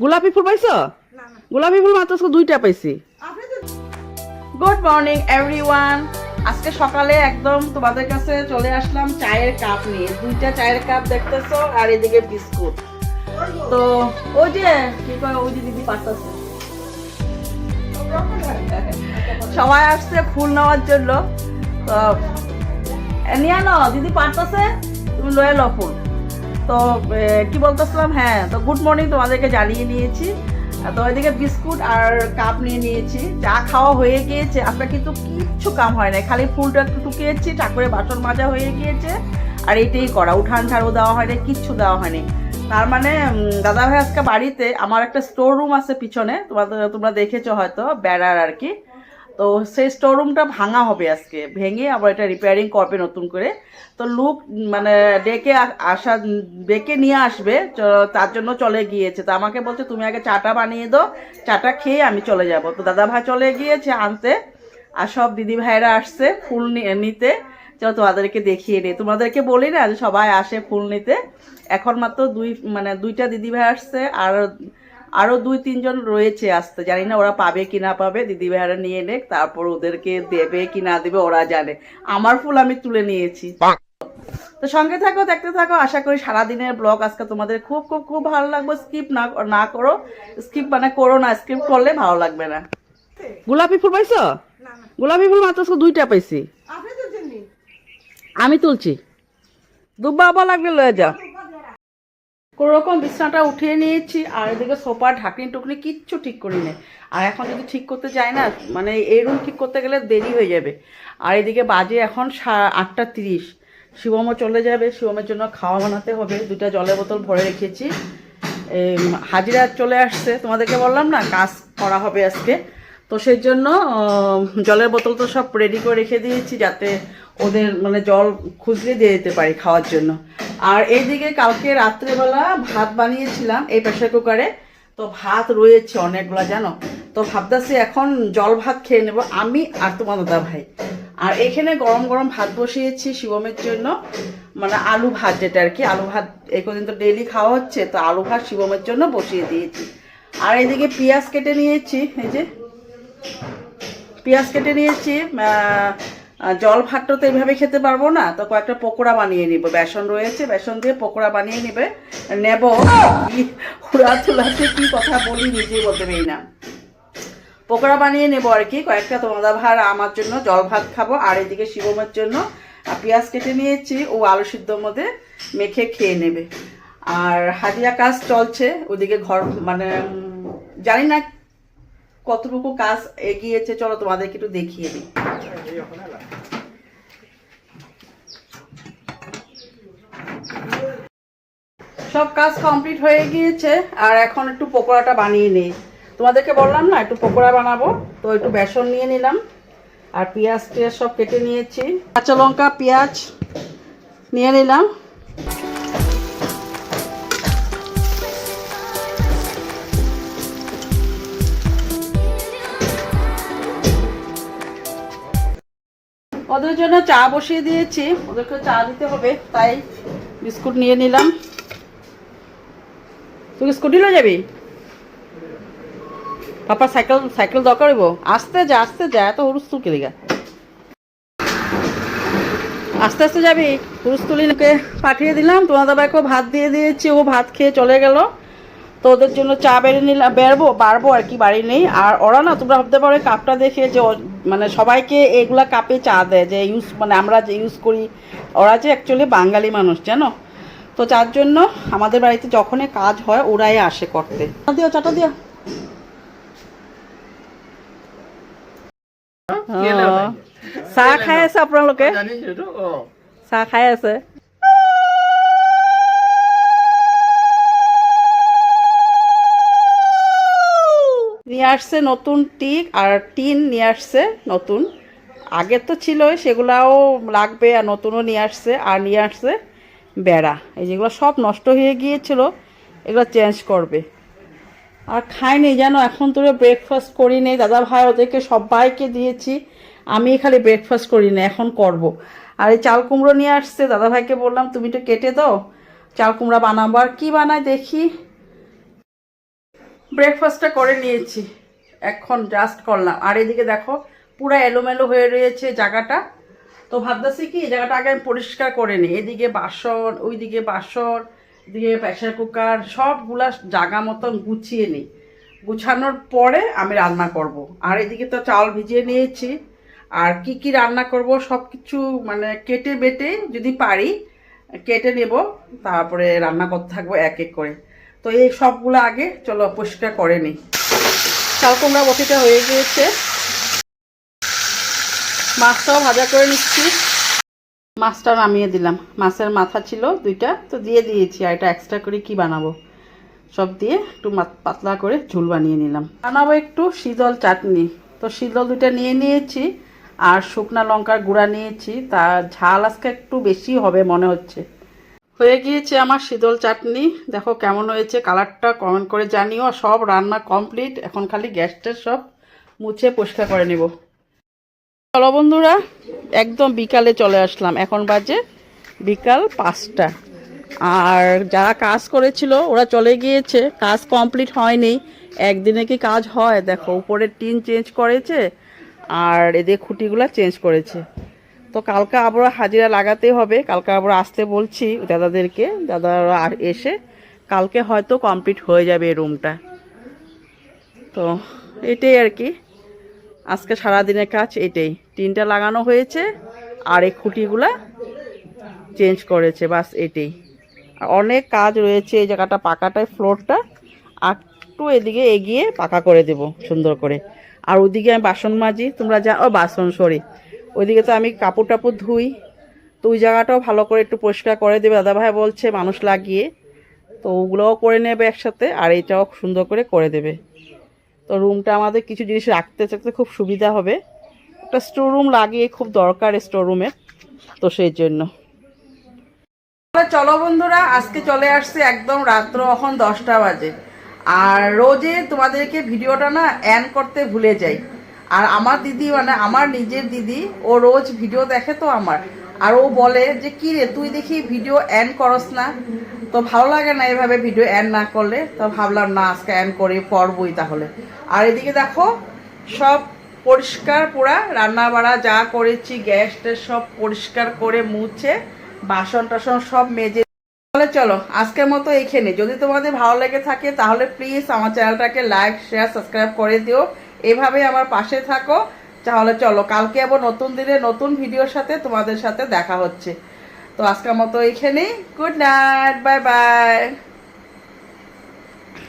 গোলাপি ফুল পাইছো? গোলাপি ফুল মাত্র দুইটা পাইছি। গুড মর্নিং এভরিওয়ান আজকে সকালে একদম তোমাদের কাছে চলে আসলাম চায়ের কাপ নিয়ে। দুইটা চায়ের কাপ দেখতেছো আর এদিকে বিস্কুট। তো ওই যে কি কয় ওই যে দিদি পাঠাচ্ছে। সবাই আসছে ফুল নেওয়ার জন্য। তো নিয়ে আনো দিদি পাঠাচ্ছে তুমি লয়ে লো ফুল। তো কি বলতেছিলাম? হ্যাঁ তো গুড মর্নিং তোমাদেরকে জানিয়ে নিয়েছি। তো ওইদিকে বিস্কুট আর কাপ নিয়ে নিয়েছি। চা খাওয়া হয়ে গিয়েছে আপনার কিন্তু কিচ্ছু কাম হয় না খালি ফুলটা একটু টুকিয়েছি ঠাকুরের বাসন মাজা হয়ে গিয়েছে। আর এটাই করা, উঠান ঝাড়ু দেওয়া হয়নি, কিচ্ছু দেওয়া হয়নি। তার মানে দাদা ভাই আজকে বাড়িতে, আমার একটা স্টোর রুম আছে পিছনে, তোমাদের, তোমরা দেখেছ হয়তো, বেড়ার আর কি। তো সেই স্টোর রুমটা ভাঙা হবে আজকে। ভেঙে আবার এটা রিপেয়ারিং করবে নতুন করে। তো লুক মানে ডেকে আসা, ডেকে নিয়ে আসবে তার জন্য চলে গিয়েছে। তো আমাকে বলছে, তুমি আগে চাটা বানিয়ে দাও, চাটা খেয়ে আমি চলে যাব। তো দাদা ভাই চলে গিয়েছে আনতে। আর সব দিদি ভাইরা আসছে ফুল নিতে। চলো তোমাদেরকে দেখিয়ে নিই। তোমাদেরকে বলি না যে সবাই আসে ফুল নিতে। এখন মাত্র দুই মানে দুইটা দিদি ভাই আসছে। আর আরও দুই তিনজন রয়েছে আসতে। জানি না ওরা পাবে কি না পাবে দিদি ভাইয়ারা নিয়ে নেক তারপর ওদেরকে দেবে কি না দেবে ওরা জানে। আমার ফুল আমি তুলে নিয়েছি। তো সঙ্গে থাকো দেখতে থাকো আশা করি সারাদিনের ব্লগ আজকে তোমাদের খুব খুব খুব ভালো লাগবে। স্কিপ না না করো। স্কিপ মানে করো না স্কিপ করলে ভালো লাগবে না। গোলাপি ফুল পাইছো? গোলাপি ফুল মাত্র আজকে দুইটা পাইছি। আমি তুলছি। দুব্বা আবার লাগবে লয়ে যাও। কোনো রকম বিছানাটা উঠিয়ে নিয়েছি, আর এদিকে সোফা, ঢাকনি, টুকনি কিচ্ছু ঠিক করি না আর এখন যদি ঠিক করতে যাই না মানে এই রুম ঠিক করতে গেলে দেরি হয়ে যাবে। আর এদিকে বাজে এখন আটটা তিরিশ। শিবমও চলে যাবে, শিবমের জন্য খাওয়া বানাতে হবে। দুটা জলের বোতল ভরে রেখেছি। হাজিরা চলে আসছে। তোমাদেরকে বললাম না, কাজ করা হবে আজকে। তো সেই জন্য জলের বোতল তো সব রেডি করে রেখে দিয়েছি, যাতে ওদের মানে জল খুঁজলে দিয়ে দিতে পারি খাওয়ার জন্য। আর এইদিকে কালকে রাত্রেবেলা ভাত বানিয়েছিলাম এই প্রেশার কুকারে। তো ভাত রয়েছে অনেকগুলা, জানো? তো ভাবতেছি এখন জল ভাত খেয়ে নেব আমি আর তোমার দাদা ভাই। আর এখানে গরম গরম ভাত বসিয়েছি শিবমের জন্য। মানে আলু ভাত যেটা আর কি, আলু ভাত এই কদিন তো ডেলি খাওয়া হচ্ছে, তো আলু ভাত শিবমের জন্য বসিয়ে দিয়েছি। আর এইদিকে পেঁয়াজ কেটে নিয়েছি, এই যে। পেঁয়াজ কেটে নিয়েছি জল ভাতটা তো এইভাবে খেতে পারব না, তো কয়েকটা পকোড়া বানিয়ে নিব। বেসন রয়েছে, বেসন দিয়ে পকোড়া বানিয়ে নেবে। নেব। কি কথা বলি নিজেই বলতে পারি না। পকোড়া বানিয়ে নেব আর কি, কয়েকটা তোমাদা ভার আমার জন্য জল ভাত খাব, আর এদিকে শিবমের জন্য পেঁয়াজ কেটে নিয়েছি, ও আলু সিদ্ধর মধ্যে মেখে খেয়ে নেবে। আর হাজিরা কাজ চলছে, ওদিকে ঘর মানে জানি না কতটুকু কাজ এগিয়েছে, চলো তোমাদেরকে একটু দেখিয়ে দিই। সব কাজ কমপ্লিট হয়ে গিয়েছে, আর এখন একটু পকোড়াটা বানিয়ে নিই। তোমাদেরকে বললাম না, একটু পকোড়া বানাবো, তো একটু বেসন নিয়ে নিলাম, আর পেঁয়াজ টিয়াজ সব কেটে নিয়েছি। কাঁচা লঙ্কা, পেঁয়াজ নিয়ে নিলাম ওদের জন্য চা বসিয়ে দিয়েছি। ওদেরকে চা দিতে হবে, তাই বিস্কুট নিয়ে নিলাম। তুই স্কুটি লয়ে যাবি? পাপা, সাইকেল সাইকেল দরকার হইব। আসতে যা আসতে যা, এত হুরুস তুল দিঘা আস্তে আস্তে যাবি। হুরুস তুলিকে পাঠিয়ে দিলাম। তোমার দাদাকেও ভাত দিয়ে দিয়েছি, ও ভাত খেয়ে চলে গেল। তো ওদের জন্য চা বেড়ে নিলাম বেরবো বাড়বো আর কি, বাড়ি নেই। আর ওরা না, তোমরা ভাবতে পারো কাপটা দেখে যে মানে সবাইকে এগুলা কাপে চা দেয় যে ইউজ মানে আমরা যে ইউজ করি ওরা যে অ্যাকচুয়ালি বাঙালি মানুষ জানো? তো যার জন্য আমাদের বাড়িতে যখনই কাজ হয় ওরাই আসে করতে। দিও চাটা দিও। চাহ খাই আছে আপোনালোকে? চাহ খাই আছে নিয়ে আসছে নতুন টিক আর টিন নিয়ে আসছে নতুন। আগের তো ছিলই, সেগুলাও লাগবে আর নতুনও নিয়ে আসছে আর নিয়ে আসছে বেড়া। এই যেগুলো সব নষ্ট হয়ে গিয়েছিল, এগুলো চেঞ্জ করবে। আর খাইনি জানো এখন তোরা ব্রেকফাস্ট করি নেই। দাদা ভাই ওদেরকে সবাইকে দিয়েছি, আমি খালি ব্রেকফাস্ট করি না, এখন করব। আর এই চাল কুমড়ো নিয়ে আসছে, দাদা ভাইকে বললাম, তুমি তো কেটে দাও, চাল কুমড়া বানাবো। আর কী বানায় দেখি? ব্রেকফাস্টটা করে নিয়েছি। এখন জাস্ট করলাম। আর এদিকে দেখো, পুরো এলোমেলো হয়ে রয়েছে জায়গাটা। তো ভাবতেছি কি, জায়গাটা আগে আমি পরিষ্কার করে নিই। এদিকে বাসন, ওইদিকে বাসন, এদিকে প্রেশার কুকার সবগুলা জায়গা মতন গুছিয়ে নিই। গুছানোর পরে আমি রান্না করব। আর এদিকে তো চাল ভিজিয়ে নিয়েছি। আর কি কি রান্না করব সব কিছু মানে কেটে বেটে যদি পারি, কেটে নেব। তারপরে রান্না করতে থাকব এক এক করে। তো এই সবগুলো আগে, চলো পরিষ্কার করে নিই। চাল কুমড়া বটিটা হয়ে গিয়েছে। মাছটাও ভাজা করে নিচ্ছি। মাছটা নামিয়ে দিলাম। মাছের মাথা ছিল দুইটা, তো দিয়ে দিয়েছি। আর এটা এক্সট্রা করে কি বানাবো? সব দিয়ে একটু পাতলা করে ঝুল বানিয়ে নিলাম। বানাবো একটু শীতল চাটনি। তো শীতল দুইটা নিয়ে নিয়েছি, আর শুকনা লঙ্কার গুঁড়া নিয়েছি। তা ঝাল আজকে একটু বেশি হবে মনে হচ্ছে। হয়ে গিয়েছে আমার শীতল চাটনি। দেখো কেমন হয়েছে, কালারটা কমেন্ট করে জানিও। সব রান্না কমপ্লিট এখন খালি গ্যাসটা সব মুছে পরিষ্কার করে নেব। চলো বন্ধুরা, একদম বিকালে চলে আসলাম। এখন বাজে বিকাল পাঁচটা। আর যারা কাজ করেছিল, ওরা চলে গিয়েছে। কাজ কমপ্লিট হয়নি। একদিনে কি কাজ হয়? দেখো উপরে টিন চেঞ্জ করেছে, আর এদের খুঁটিগুলো চেঞ্জ করেছে। তো কালকে আবার হাজিরা লাগাতে হবে। কালকে আবার আসতে বলছি দাদাদেরকে। দাদারা আর- এসে কালকে হয়তো কমপ্লিট হয়ে যাবে এই রুমটা তো এটাই আর কি। আজকে সারাদিনের কাজ এটাই। টিনটা লাগানো হয়েছে আর এই খুঁটিগুলা চেঞ্জ করেছে, বাস এটাই। আর অনেক কাজ রয়েছে এই জায়গাটা পাকাটায় ফ্লোরটা একটু এদিকে এগিয়ে পাকা করে দেব, সুন্দর করে। আর ওদিকে আমি বাসন মাজি, তোমরা যা, ও বাসন সরি ওইদিকে তো আমি কাপড় টাপড় ধুই। তো ওই জায়গাটাও ভালো করে একটু পরিষ্কার করে দেবে। দাদাভাই বলছে, মানুষ লাগিয়ে। তো ওগুলোও করে নেবে একসাথে আর এইটাও সুন্দর করে করে দেবে। তো রুমটা আমাদের কিছু জিনিস রাখতে চাইতে খুব সুবিধা হবে। একটা স্টোর রুম লাগিয়ে খুব দরকার স্টোর রুমের তো সেই জন্য। চলো বন্ধুরা, আজকে চলে আসছে একদম রাত্র এখন দশটা বাজে। আর রোজে তোমাদেরকে ভিডিওটা না অ্যান করতে ভুলে যাই। আর আমার দিদি মানে আমার নিজের দিদি, ও রোজ ভিডিও দেখে তো আমার। আর ও বলে যে, কি রে, তুই দেখি ভিডিও অ্যান করস না? তো ভালো লাগে না এভাবে ভিডিও অ্যান না করলে। তো ভাবলাম, না, আজকে অ্যান করে, করবই তাহলে। আর এদিকে দেখো, সব পরিষ্কার পুরা রান্না বাড়া যা করেছি গ্যাসটা সব পরিষ্কার করে মুছে, বাসন টাসন সব মেজে। তাহলে চলো, আজকের মতো এইখানে যদি তোমাদের ভালো লেগে থাকে, তাহলে প্লিজ আমার চ্যানেলটাকে লাইক শেয়ার সাবস্ক্রাইব করে দিও। এভাবে আমার পাশে থাকো। তাহলে চলো, কালকে আবার নতুন দিনে নতুন ভিডিওর সাথে তোমাদের সাথে দেখা হচ্ছে। তো আজকের মতো এখানেই। Good night bye bye